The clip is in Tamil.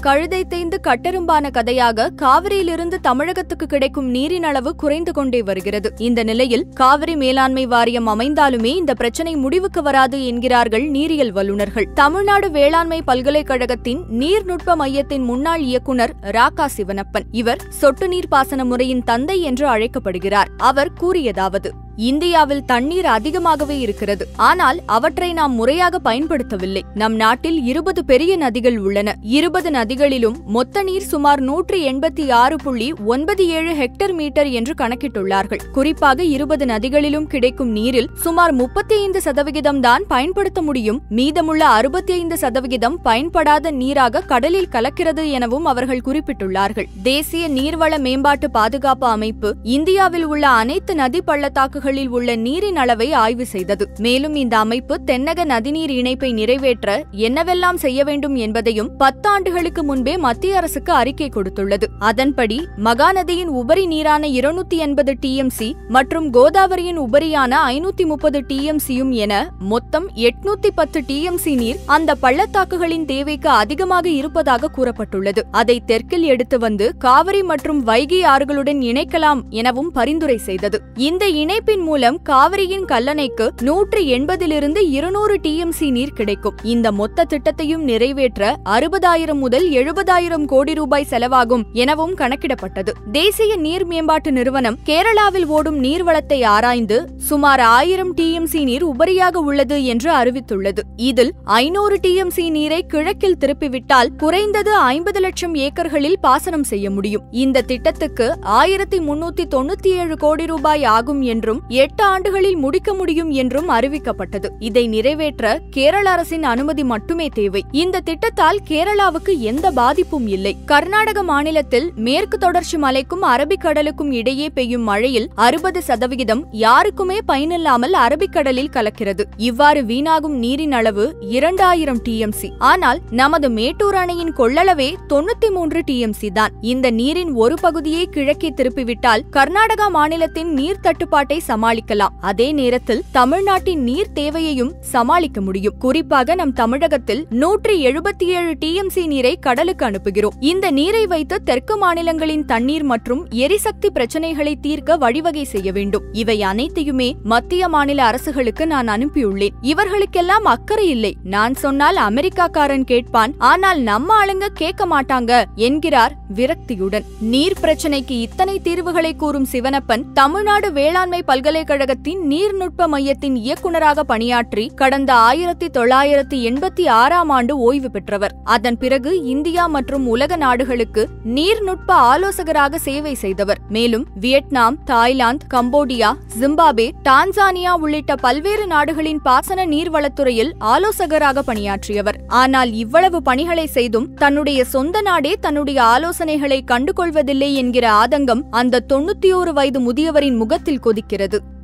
கழுதை தேய்ந்து கட்டெரும்பான கதையாக காவிரியிலிருந்து தமிழகத்துக்கு கிடைக்கும் நீரின் அளவு குறைந்து கொண்டே வருகிறது. இந்த நிலையில் காவிரி மேலாண்மை வாரியம் அமைந்தாலுமே இந்த பிரச்சனை முடிவுக்கு வராது என்கிறார்கள் நீரியல் வல்லுநர்கள். தமிழ்நாடு வேளாண்மை பல்கலைக்கழகத்தின் நீர்நுட்ப மையத்தின் முன்னாள் இயக்குனர் ராகா சிவனப்பன். இவர் சொட்டு நீர் பாசன முறையின் தந்தை என்று அழைக்கப்படுகிறார். அவர் கூறியதாவது இந்தியாவில் தண்ணீர் அதிகமாகவே இருக்கிறது. ஆனால் அவற்றை நாம் முறையாக பயன்படுத்தவில்லை. நம் நாட்டில் இருபது பெரிய நதிகள் உள்ளன. இருபது நதிகளிலும் மொத்த நீர் சுமார் நூற்றி எண்பத்தி ஆறு புள்ளி ஒன்பது ஏழு ஹெக்டர் மீட்டர் என்று கணக்கிட்டுள்ளார்கள். குறிப்பாக இருபது நதிகளிலும் கிடைக்கும் நீரில் சுமார் முப்பத்தி ஐந்து சதவிகிதம் தான் பயன்படுத்த முடியும். மீதமுள்ள அறுபத்தி ஐந்து சதவிகிதம் பயன்படாத நீராக கடலில் கலக்கிறது எனவும் அவர்கள் குறிப்பிட்டுள்ளார்கள். தேசிய நீர்வள மேம்பாட்டு பாதுகாப்பு அமைப்பு இந்தியாவில் உள்ள அனைத்து நதி பள்ளத்தாக்குகள் பள்ளத்தாக்குகளில் உள்ள நீரின் அளவை ஆய்வு செய்தது. மேலும் இந்த அமைப்பு தென்னக நதிநீர் இணைப்பை நிறைவேற்ற என்னவெல்லாம் செய்ய வேண்டும் என்பதையும் பத்தாண்டுகளுக்கு முன்பே மத்திய அரசுக்கு அறிக்கை கொடுத்துள்ளது. அதன்படி மகாநதியின் உபரி நீரான இருநூத்தி எண்பது டிஎம்சி மற்றும் கோதாவரியின் உபரியான ஐநூத்தி முப்பது டிஎம்சியும் என மொத்தம் எட்நூத்தி பத்து டிஎம்சி நீர் அந்த பள்ளத்தாக்குகளின் தேவைக்கு அதிகமாக இருப்பதாக கூறப்பட்டுள்ளது. அதை தெற்கில் எடுத்து வந்து காவிரி மற்றும் வைகை ஆறுகளுடன் இணைக்கலாம் எனவும் பரிந்துரை செய்தது. இந்த இணைப்பின் மூலம் காவிரியின் கல்லணைக்கு நூற்று எண்பதிலிருந்து இருநூறு டிஎம்சி நீர் கிடைக்கும். இந்த மொத்த திட்டத்தையும் நிறைவேற்ற அறுபதாயிரம் முதல் எழுபதாயிரம் கோடி ரூபாய் செலவாகும் எனவும் கணக்கிடப்பட்டது. தேசிய நீர் மேம்பாட்டு நிறுவனம் கேரளாவில் ஓடும் நீர்வளத்தை ஆராய்ந்து சுமார் ஆயிரம் டிஎம்சி நீர் உபரியாக உள்ளது என்று அறிவித்துள்ளது. இதில் ஐநூறு டிஎம்சி நீரை கிழக்கில் திருப்பிவிட்டால் குறைந்தது ஐம்பது லட்சம் ஏக்கர்களில் பாசனம் செய்ய முடியும். இந்த திட்டத்துக்கு ஆயிரத்தி முன்னூத்தி தொண்ணூத்தி ஏழு கோடி ரூபாய் ஆகும் என்றும் எட்டு ஆண்டுகளில் முடிக்க முடியும் என்றும் அறிவிக்கப்பட்டது. இதை நிறைவேற்ற கேரள அரசின் அனுமதி மட்டுமே தேவை. இந்த திட்டத்தால் கேரளாவுக்கு எந்த பாதிப்பும் இல்லை. கர்நாடக மாநிலத்தில் மேற்கு தொடர்ச்சி மலைக்கும் அரபிக்கடலுக்கும் இடையே பெய்யும் மழையில் அறுபது சதவிகிதம் யாருக்குமே பயனில்லாமல் அரபிக்கடலில் கலக்கிறது. இவ்வாறு வீணாகும் நீரின் அளவு இரண்டாயிரம் டிஎம்சி ஆனால் நமது மேட்டூர் அணையின் கொள்ளளவே தொண்ணூத்தி மூன்று டிஎம்சி தான். இந்த நீரின் ஒரு பகுதியை கிழக்கே திருப்பிவிட்டால் கர்நாடகா மாநிலத்தின் நீர் தட்டுப்பாட்டை சமாளிக்கலாம். அதே நேரத்தில் தமிழ்நாட்டின் நீர் தேவையையும் சமாளிக்க முடியும். குறிப்பாக நம் தமிழகத்தில் நூற்றி எழுபத்தி ஏழு டிஎம்சி நீரை கடலுக்கு அனுப்புகிறோம். இந்த நீரை வைத்து தெற்கு மாநிலங்களின் தண்ணீர் மற்றும் எரிசக்தி பிரச்சனைகளை தீர்க்க வழிவகை செய்ய வேண்டும். இவை அனைத்தையுமே மத்திய மாநில அரசுகளுக்கு நான் அனுப்பியுள்ளேன். இவர்களுக்கெல்லாம் அக்கறை இல்லை. நான் சொன்னால் அமெரிக்காக்காரன் கேட்பான் ஆனால் நம்ம ஆளுங்க கேட்க மாட்டாங்க என்கிறார் விரக்தியுடன். நீர் பிரச்சனைக்கு இத்தனை தீர்வுகளை கூறும் சிவனப்பன் தமிழ்நாடு வேளாண்மை பல்கலைக்கழகத்தின் நீர்நுட்ப மையத்தின் இயக்குநராக பணியாற்றி கடந்த ஆயிரத்தி தொள்ளாயிரத்தி எண்பத்தி ஆறாம் ஆண்டு ஓய்வு பெற்றவர். அதன் பிறகு இந்தியா மற்றும் உலக நாடுகளுக்கு நீர்நுட்ப ஆலோசகராக சேவை செய்தவர். மேலும் Vietnam Thailand Cambodia Zimbabwe Tanzania உள்ளிட்ட பல்வேறு நாடுகளின் பாசன நீர்வளத்துறையில் ஆலோசகராக பணியாற்றியவர். ஆனால் இவ்வளவு பணிகளை செய்தும் தன்னுடைய சொந்த நாடே தன்னுடைய ஆலோசனைகளை கண்டுகொள்வதில்லை என்கிற ஆதங்கம் அந்த தொண்ணூத்தி ஓரு வயது முதியவரின் முகத்தில் கொதிக்கிறது.